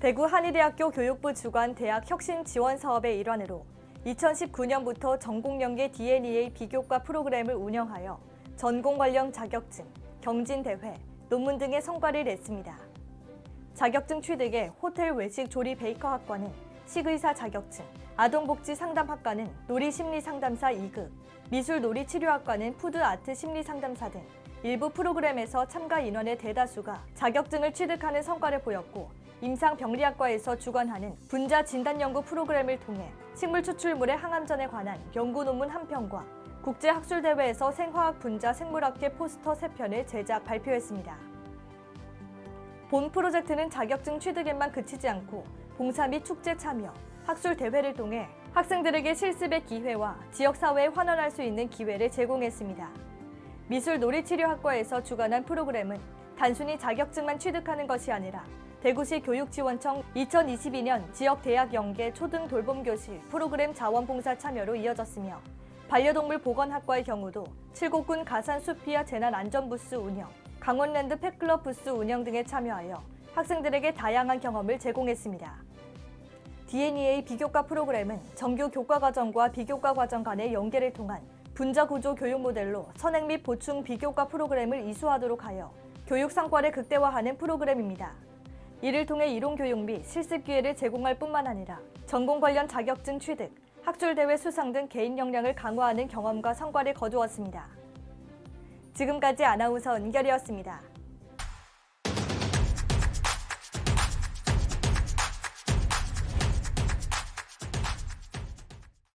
대구 한의대학교 교육부 주관 대학 혁신 지원 사업의 일환으로 2019년부터 전공연계 DNA 비교과 프로그램을 운영하여 전공 관련 자격증, 경진대회, 논문 등의 성과를 냈습니다. 자격증 취득에 호텔 외식 조리 베이커 학과는 식의사 자격증, 아동복지 상담학과는 놀이 심리 상담사 2급, 미술 놀이 치료학과는 푸드 아트 심리 상담사 등 일부 프로그램에서 참가 인원의 대다수가 자격증을 취득하는 성과를 보였고 임상병리학과에서 주관하는 분자 진단 연구 프로그램을 통해 식물 추출물의 항암전에 관한 연구 논문 한 편과 국제 학술 대회에서 생화학 분자 생물학계 포스터 세 편을 제작 발표했습니다. 본 프로젝트는 자격증 취득에만 그치지 않고 봉사 및 축제 참여, 학술 대회를 통해 학생들에게 실습의 기회와 지역 사회에 환원할 수 있는 기회를 제공했습니다. 미술 놀이치료학과에서 주관한 프로그램은 단순히 자격증만 취득하는 것이 아니라 대구시 교육지원청 2022년 지역 대학 연계 초등 돌봄 교실 프로그램 자원봉사 참여로 이어졌으며 반려동물 보건학과의 경우도 칠곡군 가산 수피아 재난 안전 부스 운영, 강원랜드 펫클럽 부스 운영 등에 참여하여 학생들에게 다양한 경험을 제공했습니다. DNA 비교과 프로그램은 정규 교과 과정과 비교과 과정 간의 연계를 통한 분자 구조 교육 모델로 선행 및 보충 비교과 프로그램을 이수하도록 하여 교육 성과를 극대화하는 프로그램입니다. 이를 통해 이론 교육 및 실습 기회를 제공할 뿐만 아니라 전공 관련 자격증 취득, 학술 대회 수상 등 개인 역량을 강화하는 경험과 성과를 거두었습니다. 지금까지 아나운서 은결이었습니다.